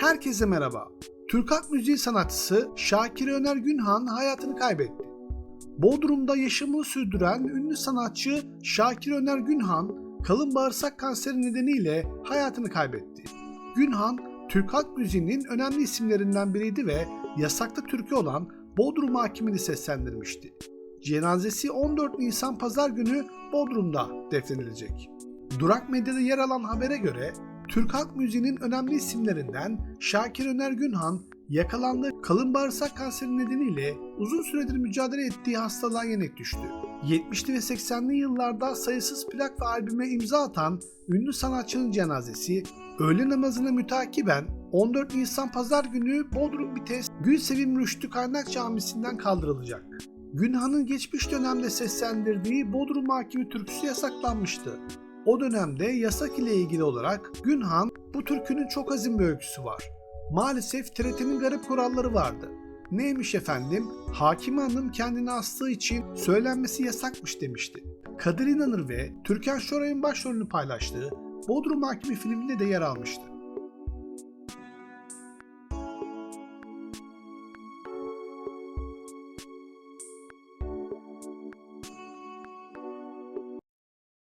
Herkese merhaba. Türk halk müziği sanatçısı Şakir Öner Günhan hayatını kaybetti. Bodrum'da yaşamını sürdüren ünlü sanatçı Şakir Öner Günhan, kalın bağırsak kanseri nedeniyle hayatını kaybetti. Günhan, Türk halk müziğinin önemli isimlerinden biriydi ve yasaklı türkü olan Bodrum Hakimini seslendirmişti. Cenazesi 14 Nisan Pazar günü Bodrum'da defnedilecek. Durak Medya'da yer alan habere göre Türk halk müziğinin önemli isimlerinden Şakir Öner Günhan yakalandığı kalın bağırsak kanseri nedeniyle uzun süredir mücadele ettiği hastalığa yenik düştü. 70'li ve 80'li yıllarda sayısız plak ve albüme imza atan ünlü sanatçının cenazesi öğle namazına mütakiben 14 Nisan Pazar günü Bodrum Bites Gülsevim Rüştü Kaynak Camisi'nden kaldırılacak. Günhan'ın geçmiş dönemde seslendirdiği Bodrum Hakimi türküsü yasaklanmıştı. O dönemde yasak ile ilgili olarak Günhan bu türkünün çok azim bir öyküsü var. Maalesef TRT'nin garip kuralları vardı. Neymiş efendim? Hakim Hanım kendini astığı için söylenmesi yasakmış demişti. Kadir İnanır ve Türkan Şoray'ın başrolünü paylaştığı Bodrum Hakimi filminde de yer almıştı.